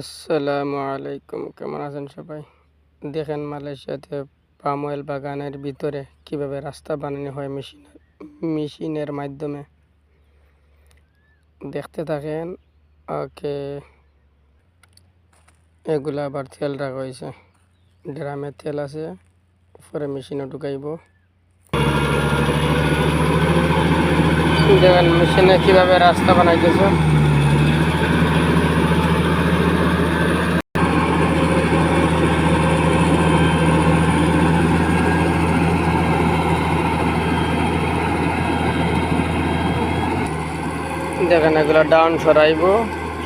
আসসালামু আলাইকুম, কেমন আছেন সবাই? দেখেন মালয়েশিয়াতে পাম অয়েল বাগানের ভিতরে কীভাবে রাস্তা বানানো হয় মেশিন, মেশিনের মাধ্যমে। দেখতে থাকেন, ওকে, এগুলা আবার তেল রাখা হয়েছে। ড্রামে তেল আছে, উপরে মেশিনে ঢুকাইব। দেখেন, মেশিনে কীভাবে রাস্তা বানাইতেছে। দেখেন, এগুলো ডাউন সরাইব।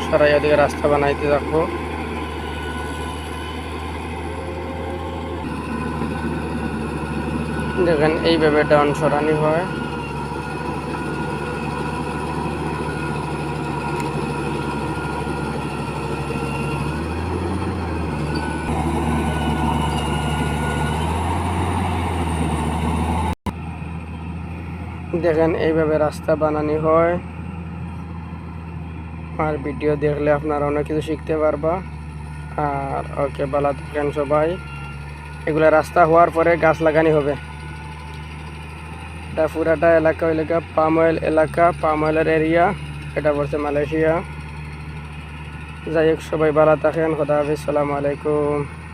সরাই ওদিকে রাস্তা বানাইতে থাকব। দেখেন, এইভাবে ডাউন সরানি হয়। দেখেন, এইভাবে রাস্তা বানানি হয়। আর ভিডিও দেখলে আপনারা অনেক কিছু শিখতে পারবা। আর ওকে ভালো থাকেন সবাই। এগুলা রাস্তা হওয়ার পরে গাছ লাগানি হবে। এটা পুরাটা এলাকা এলাকা পাম অয়েল এলাকা। পাম অয়েলের এরিয়া, এটা পড়ছে মালয়েশিয়া। যাই হোক, সবাই ভালো থাকেন, খোদা হাফিজ, সালামু আলাইকুম।